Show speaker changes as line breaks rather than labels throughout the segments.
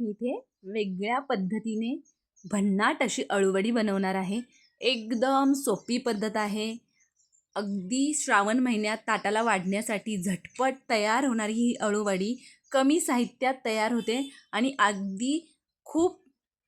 इथे वेगळ्या पद्धतीने भन्नाट अशी अळूवडी बनवणार आहे. एकदम सोपी पद्धत आहे. अगदी श्रावण महिन्यात ताटाला वाढण्यासाठी झटपट तयार होणारी ही अळूवडी कमी साहित्यात तयार होते आणि अगदी खूप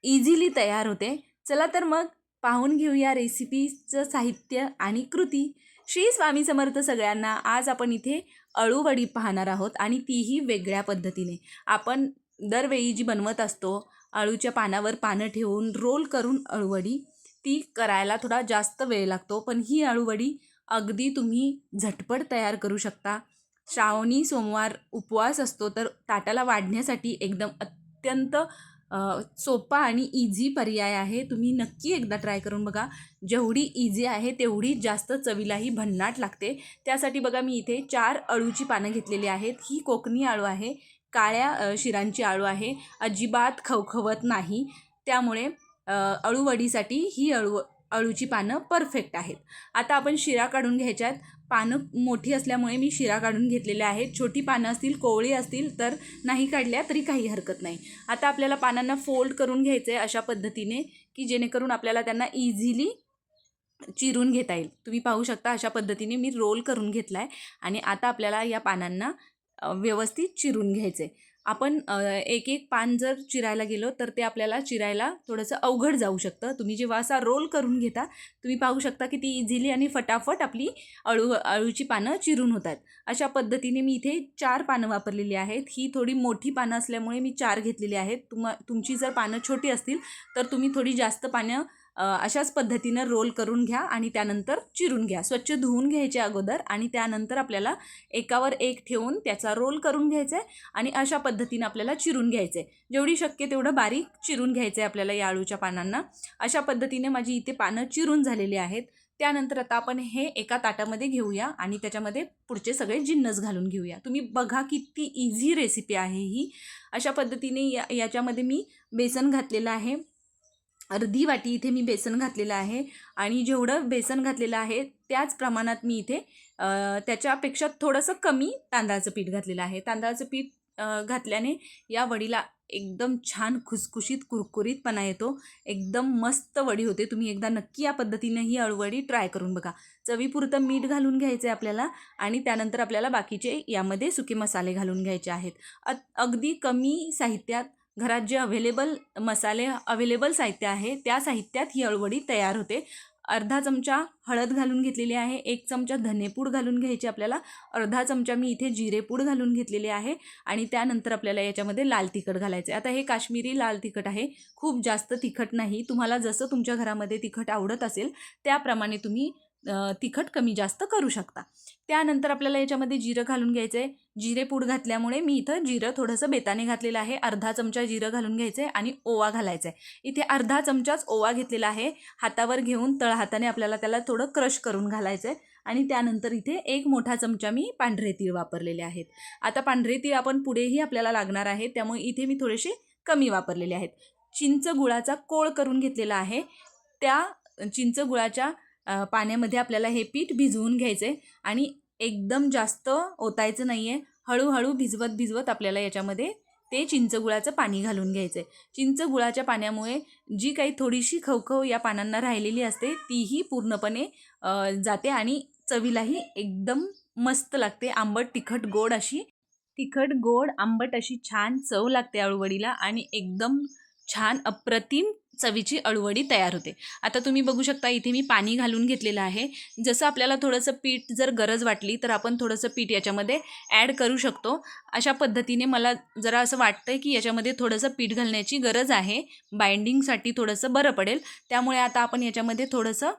इझिली तयार होते. चला तर मग पाहून घेऊया रेसिपीचं साहित्य आणि कृती. श्री स्वामी समर्थ सगळ्यांना आज आपण इथे अळूवडी पाहणार आहोत आणि तीही वेगळ्या पद्धतीने. आपण दरवेळी जी बनवत असतो अळूच्या पानावर पानं ठेवून रोल करून अळूवडी ती करायला थोडा जास्त वेळ लागतो. पण ही अळूवडी अगदी तुम्ही झटपट तयार करू शकता. श्रावणी सोमवार उपवास असतो तर ताटाला वाढण्यासाठी एकदम अत्यंत सोपा आणि इझी पर्याय आहे. तुम्ही नक्की एकदा ट्राय करून बघा. जेवढी इझी आहे तेवढी जास्त चवीलाही भन्नाट लागते. त्यासाठी बघा मी इथे चार अळूची पानं घेतलेली आहेत. ही कोकणी आळू आहे. काळ्या शिरांची आळू आहे. अजिबात खवखवत नाही. त्यामुळे अळूवडीसाठी ही अळू अळूची पानं परफेक्ट आहेत. आता आपण शिरा काढून घ्यायच्यात. पानं मोठी असल्यामुळे मी शिरा काढून घेतलेल्या आहेत. छोटी पानं असतील कोवळी असतील तर नाही काढल्या तरी काही हरकत नाही. आता आपल्याला पानांना फोल्ड करून घ्यायचं आहे अशा पद्धतीने की जेणेकरून आपल्याला त्यांना इझिली चिरून घेता येईल. तुम्ही पाहू शकता अशा पद्धतीने मी रोल करून घेतला आहे आणि आता आपल्याला या पानांना व्यवस्थित चिरून घ्यायचे. आपण एक एक पान जर चिरायला गेलो तर ते आपल्याला चिरायला थोडंसं अवघड जाऊ शकतं. तुम्ही जेव्हा असा रोल करून घेता तुम्ही पाहू शकता की ती इझिली आणि फटाफट आपली अळू अळूची पानं चिरून होतात. अशा पद्धतीने मी इथे चार पानं वापरलेली आहेत. ही थोडी मोठी पानं असल्यामुळे मी चार घेतलेली आहेत. तुम तुमची जर पानं छोटी असतील तर तुम्ही थोडी जास्त पानं अशाच पद्धतीनं रोल करून घ्या आणि त्यानंतर चिरून घ्या. स्वच्छ धुवून घ्यायचे अगोदर आणि त्यानंतर आपल्याला एकावर एक ठेवून त्याचा रोल करून घ्यायचा आहे आणि अशा पद्धतीनं आपल्याला चिरून घ्यायचं आहे. जेवढी शक्य तेवढं बारीक चिरून घ्यायचं आहे आपल्याला या आळूच्या पानांना. अशा पद्धतीने माझी इथे पानं चिरून झालेली आहेत. त्यानंतर आता आपण हे एका ताटामध्ये घेऊया आणि त्याच्यामध्ये पुढचे सगळे जिन्नस घालून घेऊया. तुम्ही बघा किती इझी रेसिपी आहे ही. अशा पद्धतीने या याच्यामध्ये मी बेसन घातलेलं आहे. अर्धी वाटी इथे मी बेसन घातलेलं आहे. आणि जेवढं बेसन घातलेलं आहे त्याच प्रमाणात मी इथे त्याच्यापेक्षा थोडंसं कमी तांदळाचं पीठ घातलेलं आहे. तांदळाचं पीठ घातल्याने या वडीला एकदम छान खुसखुशीत कुरकुरीतपणा येतो. एकदम मस्त वडी होते. तुम्ही एकदा नक्की या पद्धतीनं ही अळवडी ट्राय करून बघा. चवीपुरतं मीठ घालून घ्यायचं आहे आपल्याला आणि त्यानंतर आपल्याला बाकीचे यामध्ये सुके मसाले घालून घ्यायचे आहेत. अ अगदी कमी साहित्यात घरात जे अवेलेबल मसाले अवेलेबल साहित्य आहे त्या साहित्यात ही अळवडी तयार होते. अर्धा चमचा हळद घालून घेतलेली आहे एक चमचा धनेपूड घालून घ्यायची आपल्याला. अर्धा चमचा मी इथे जिरेपूड घालून घेतलेली आहे आणि त्यानंतर आपल्याला याच्यामध्ये लाल तिखट घालायचं आहे आता हे काश्मीरी लाल तिखट आहे. खूप जास्त तिखट नाही. तुम्हाला जसं तुमच्या घरामध्ये तिखट आवडत असेल त्याप्रमाणे तुम्ही तिखट कमी जास्त करू शकता. त्यानंतर आपल्याला याच्यामध्ये जिरं घालून घ्यायचं आहे जिरेपूड घातल्यामुळे मी इथं जिरं थोडंसं बेताने घातलेलं आहे. अर्धा चमचा जिरं घालून घ्यायचं आहे आणि ओवा घालायचा आहे इथे अर्धा चमचाच ओवा घेतलेला आहे. हातावर घेऊन तळहाताने आपल्याला त्याला थोडं क्रश करून घालायचं आहे आणि त्यानंतर इथे एक मोठा चमचा मी पांढरे तीळ वापरलेले आहेत. आता पांढरे तीळ आपण पुढेही आपल्याला लागणार आहे. त्यामुळे इथे मी थोडेसे कमी वापरलेले आहेत. चिंच गुळाचा कोळ करून घेतलेला आहे. त्या चिंच गुळाच्या पाण्यामध्ये आपल्याला हे पीठ भिजवून घ्यायचं आहे आणि एकदम जास्त ओतायचं नाही आहे हळूहळू भिजवत भिजवत आपल्याला याच्यामध्ये ते चिंचगुळाचं पाणी घालून घ्यायचं आहे चिंचगुळाच्या पाण्यामुळे जी काही थोडीशी खवखव या पानांना राहिलेली असते तीही पूर्णपणे जाते आणि चवीलाही एकदम मस्त लागते. आंबट तिखट गोड अशी तिखट गोड आंबट अशी छान चव लागते आळूवडीला आणि एकदम छान अप्रतिम चवीची अळूवडी तयार होते. आता तुम्ही बघू शकता इथे मी पाणी घालून घेतलेलं आहे. जसं आपल्याला थोडंसं पीठ जर गरज वाटली तर आपण थोडंसं पीठ याच्यामध्ये ॲड करू शकतो. अशा पद्धतीने मला जरा असं वाटतं की याच्यामध्ये थोडंसं पीठ घालण्याची गरज आहे. बाइंडिंगसाठी थोडंसं बरं पडेल. त्यामुळे आता आपण याच्यामध्ये थोडंसं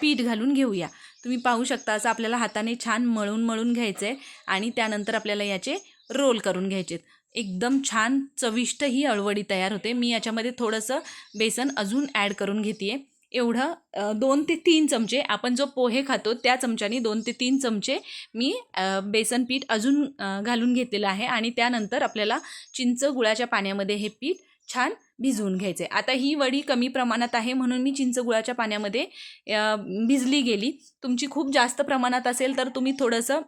पीठ घालून घेऊया. तुम्ही पाहू शकता असं आपल्याला हाताने छान मळून मळून घ्यायचं आहे आणि त्यानंतर आपल्याला याचे रोल करून घ्यायचे एकदम छान चविष्ट ही अळवडी तयार होते. मी याच्यामध्ये थोडंसं बेसन अजून ॲड करून घेते एवढं दोन ते तीन चमचे आपण जो पोहे खातो त्या चमच्यानी दोन ते तीन चमचे मी बेसन पीठ अजून घालून घेतलेलं आहे आणि त्यानंतर आपल्याला चिंच गुळाच्या पाण्यामध्ये हे पीठ छान भिजवून घ्यायचे आता ही वडी कमी प्रमाणात आहे म्हणून मी चिंच गुळाच्या पाण्यामध्ये भिजली गेली. तुमची खूप जास्त प्रमाणात असेल तर तुम्ही थोडंसं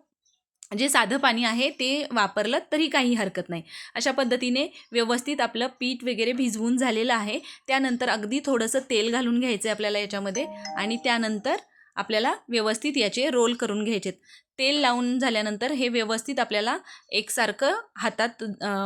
जे साधं पाणी आहे ते वापरलं तरी काही हरकत नाही. अशा पद्धतीने व्यवस्थित आपलं पीठ वगैरे भिजवून झालेलं आहे. त्यानंतर अगदी थोडंसं तेल घालून घ्यायचं आहे आपल्याला याच्यामध्ये आणि त्यानंतर आपल्याला व्यवस्थित याचे रोल करून घ्यायचे तेल लावून झाल्यानंतर हे व्यवस्थित आपल्याला एकसारखं हातात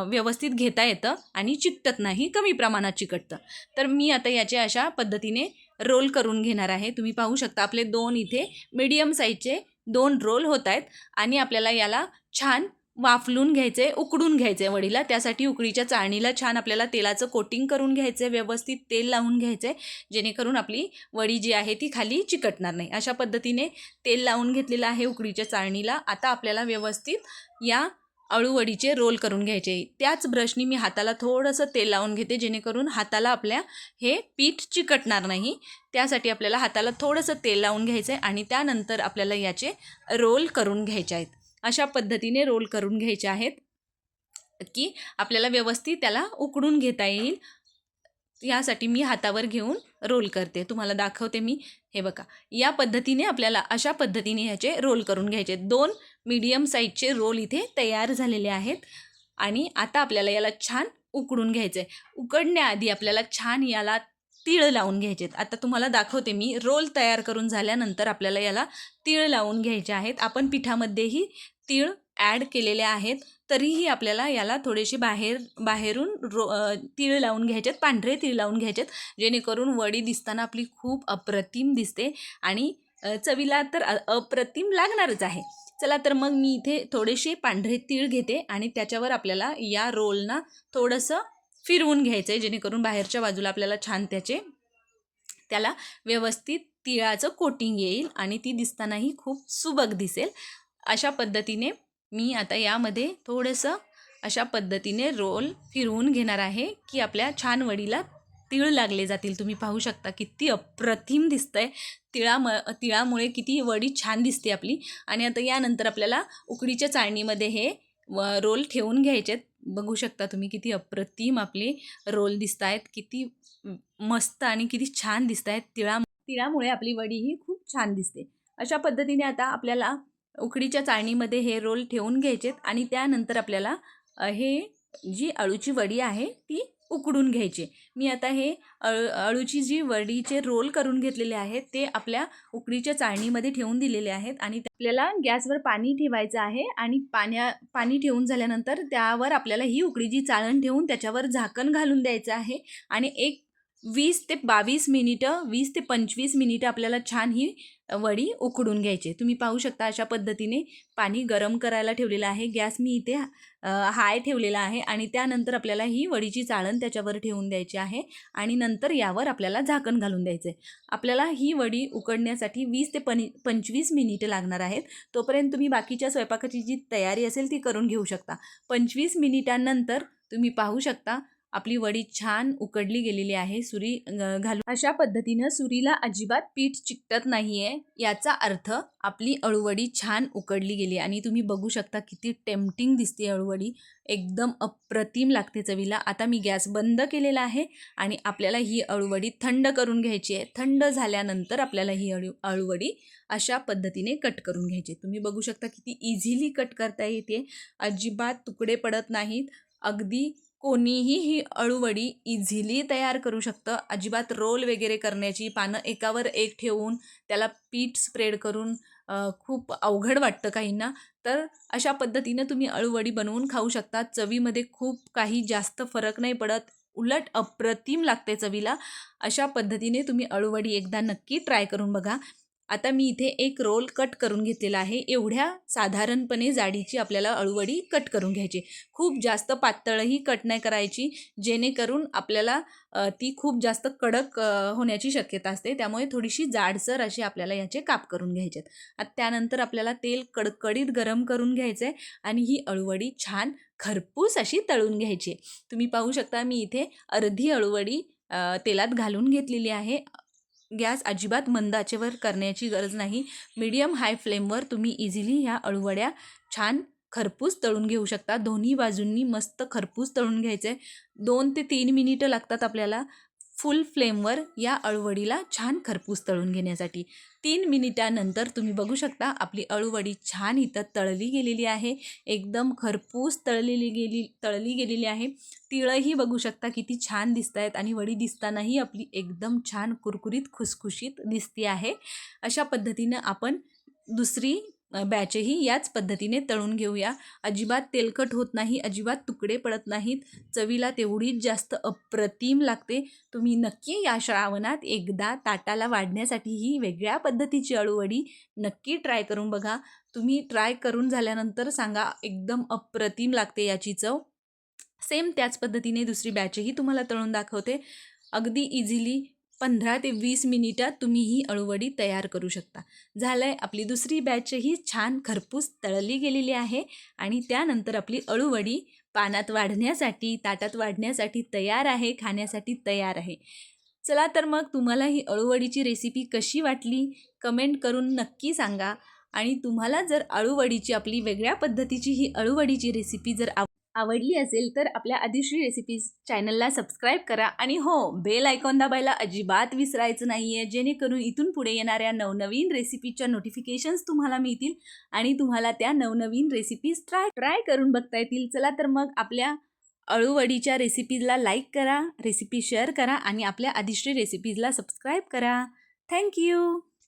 व्यवस्थित घेता येतं आणि चिकटत नाही कमी प्रमाणात चिकटतं. तर मी आता याचे अशा पद्धतीने रोल करून घेणार आहे. तुम्ही पाहू शकता आपले दोन इथे मीडियम साईजचे दोन रोल होत आहेत आणि आपल्याला याला छान वाफलून घ्यायचे आहे उकडून घ्यायचं आहे वडीला. त्यासाठी उकडीच्या चाळणीला छान आपल्याला तेलाचं कोटिंग करून घ्यायचं आहे व्यवस्थित तेल लावून घ्यायचं आहे जेणेकरून आपली वडी जी आहे ती खाली चिकटणार नाही. अशा पद्धतीने तेल लावून घेतलेलं आहे उकडीच्या चाळणीला. आता आपल्याला व्यवस्थित या अळूवडीचे रोल करून घ्यायचे. त्याच ब्रशनी मी हाताला थोडंसं तेल लावून घेते जेणेकरून हाताला आपल्या हे पीठ चिकटणार नाही. त्यासाठी आपल्याला हाताला थोडंसं तेल लावून घ्यायचं आहे आणि त्यानंतर आपल्याला याचे रोल करून घ्यायचे आहेत. अशा पद्धतीने रोल करून घ्यायचे आहेत की आपल्याला व्यवस्थित त्याला उकडून घेता येईल. यासाठी मी हातावर घेऊन रोल करते. तुम्हाला दाखवते मी. हे बघा. या पद्धतीने आपल्याला अशा पद्धतीने ह्याचे रोल करून घ्यायचे. आहेत. दोन मीडियम साईजचे रोल इथे तयार झालेले आहेत. आणि आता आपल्याला याला छान उकडून घ्यायचं आहे उकडण्याआधी आपल्याला छान याला तीळ लावून घ्यायचे आहेत आता तुम्हाला दाखवते मी. रोल तयार करून झाल्यानंतर आपल्याला याला तीळ लावून घ्यायचे आहेत. आपण पिठामध्येही तीळ ॲड केलेले आहेत तरीही आपल्याला याला थोडेसे बाहेर बाहेरून रो तीळ लावून घ्यायचे आहेत पांढरे तीळ लावून घ्यायचेत जेणेकरून वडी दिसताना आपली खूप अप्रतिम दिसते आणि चवीला तर अप्रतिम लागणारच आहे. चला तर मग मी इथे थोडेसे पांढरे तीळ घेते आणि त्याच्यावर आपल्याला या रोलना थोडंसं फिरवून घ्यायचं आहे जेणेकरून बाहेरच्या बाजूला आपल्याला छान त्याचे त्याला व्यवस्थित तिळाचं कोटिंग येईल आणि ती दिसतानाही खूप सुबक दिसेल. अशा पद्धतीने मी आता यामध्ये थोडंसं अशा पद्धतीने रोल फिरवून घेणार आहे की आपल्या छान वडीला तिळ लागले जातील. तुम्ही पाहू शकता किती अप्रतिम दिसतं आहे तिळाम तिळामुळे किती वडी छान दिसते आपली. आणि आता यानंतर आपल्याला उकडीच्या चाळणीमध्ये हे व रोल ठेवून घ्यायचे आहेत. बघू शकता तुम्ही किती अप्रतिम आपले रोल दिसत आहेत किती मस्त आणि किती छान दिसत आहेत तिळा तिळामुळे आपली वडी ही खूप छान दिसते. अशा पद्धतीने आता आपल्याला उकडीच्या चाळणीमध्ये हे रोल ठेवून घ्यायचेत आणि त्यानंतर आपल्याला हे जी अळूची वडी आहे ती उकडून घ्यायची. मी आता हे अळू अळूची जी वडीचे रोल करून घेतलेले आहेत ते आपल्या उकडीच्या चाळणीमध्ये ठेवून दिलेले आहेत आणि आपल्याला गॅसवर पाणी ठेवायचं आहे आणि पाण्या पाणी ठेवून झाल्यानंतर त्यावर आपल्याला ही उकडीची चाळण ठेवून त्याच्यावर झाकण घालून द्यायचं आहे आणि एक वीस ते बावीस मिनिटं वीस ते पंचवीस मिनिटं आपल्याला छान ही वडी उकडून घ्यायची तुम्ही पाहू शकता अशा पद्धतीने पाणी गरम करायला ठेवलेलं आहे. गॅस मी इथे हाय ठेवलेला आहे आणि त्यानंतर आपल्याला ही वडीची चाळण त्याच्यावर ठेवून द्यायची आहे आणि नंतर यावर आपल्याला झाकण घालून द्यायचं आहे. आपल्याला ही वडी उकडण्यासाठी वीस ते पन पंचवीस मिनिटं लागणार आहेत. तोपर्यंत तुम्ही बाकीच्या स्वयंपाकाची जी तयारी असेल ती करून घेऊ शकता. पंचवीस मिनिटांनंतर तुम्ही पाहू शकता आपली वडी छान उकडली गेलेली आहे सुरी घालून. अशा पद्धतीनं सुरीला अजिबात पीठ चिकटत नाही आहे याचा अर्थ आपली अळूवडी छान उकडली गेली. आणि तुम्ही बघू शकता किती टेम्पटिंग दिसते अळूवडी. एकदम अप्रतिम लागते चवीला. आता मी गॅस बंद केलेला आहे आणि आपल्याला ही अळूवडी थंड करून घ्यायची आहे. थंड झाल्यानंतर आपल्याला ही अळू अळूवडी अशा पद्धतीने कट करून घ्यायची तुम्ही बघू शकता किती इझिली कट करता येते. अजिबात तुकडे पडत नाहीत. अगदी कोणीही ही अळूवडी इझिली तयार करू शकतं. अजिबात रोल वगैरे करण्याची पानं एकावर एक ठेवून त्याला पीठ स्प्रेड करून खूप अवघड वाटतं काहींना. तर अशा पद्धतीनं तुम्ही अळूवडी बनवून खाऊ शकता. चवीमध्ये खूप काही जास्त फरक नाही पडत. उलट अप्रतिम लागते चवीला. अशा पद्धतीने तुम्ही अळूवडी एकदा नक्की ट्राय करून बघा. आता मी इथे एक रोल कट करून घेतलेला आहे. एवढ्या साधारणपणे जाडीची आपल्याला अळूवडी कट करून घ्यायची. खूप जास्त पातळही कट नाही करायची जेणेकरून आपल्याला ती खूप जास्त कडक होण्याची शक्यता असते. त्यामुळे थोडीशी जाडसर अशी आपल्याला याचे काप करून घ्यायचे आहेत त्यानंतर आपल्याला तेल कडकडीत गरम करून घ्यायचं आहे आणि ही अळूवडी छान खरपूस अशी तळून घ्यायची आहे. तुम्ही पाहू शकता मी इथे अर्धी अळूवडी तेलात घालून घेतलेली आहे. गॅस अजिबात मंद आचेवर करण्याची गरज नाही. मीडियम हाय फ्लेमवर तुम्ही इझिली ह्या अळूवड्या छान खरपूस तळून घेऊ शकता. दोन्ही बाजूंनी मस्त खरपूस तळून घ्यायचं आहे दोन ते तीन मिनिटं लागतात आपल्याला. फुल फ्लेमवर या अळूवडीला छान खरपूस तळून घेण्यासाठी. तीन मिनिटानंतर तुम्ही बघू शकता आपली अळूवडी छान इथं तळली गेलेली आहे. एकदम खरपूस तळलेली गेली तळली गेलेली आहे. तिळंही बघू शकता किती छान दिसत आहेत आणि वडी दिसतानाही आपली एकदम छान कुरकुरीत खुसखुशीत दिसते आहे. अशा पद्धतीनं आपण दुसरी बॅचही याच पद्धतीने तळून घेऊया. अजिबात तेलकट होत नाही अजिबात तुकडे पडत नाहीत. चवीला तेवढीच जास्त अप्रतिम लागते. तुम्ही नक्की या श्रावणात एकदा ताटाला वाढण्यासाठी ही वेगळ्या पद्धतीची अळूवडी नक्की ट्राय करून बघा. तुम्ही ट्राय करून झाल्यानंतर सांगा एकदम अप्रतिम लागते याची चव. सेम त्याच पद्धतीने दुसरी बॅचही तुम्हाला तळून दाखवते. अगदी इझिली पंधरा ते वीस मिनिटात तुम्ही ही अळूवडी तयार करू शकता. झालं आहे आपली दुसरी बॅचही छान खरपूस तळली गेलेली आहे आणि त्यानंतर आपली अळूवडी पानात वाढण्यासाठी ताटात वाढण्यासाठी तयार आहे खाण्यासाठी तयार आहे. चला तर मग तुम्हाला ही अळूवडीची रेसिपी कशी वाटली? कमेंट करून नक्की सांगा. आणि तुम्हाला जर अळूवडीची आपली वेगळ्या पद्धतीची ही अळूवडीची रेसिपी जर आव आवडली असेल तर आपल्या आदिश्री रेसिपीज चॅनलला सबस्क्राईब करा. आणि हो बेल आयकॉन दाबायला अजिबात विसरायचं नाही आहे जेणेकरून इथून पुढे येणाऱ्या नवनवीन रेसिपीच्या नोटिफिकेशन्स तुम्हाला मिळतील आणि तुम्हाला त्या नवनवीन रेसिपीज ट्राय ट्राय करून बघता येतील. चला तर मग आपल्या अळूवडीच्या रेसिपीजला लाईक करा रेसिपी शेअर करा आणि आपल्या आदिश्री रेसिपीजला सबस्क्राईब करा. Thank you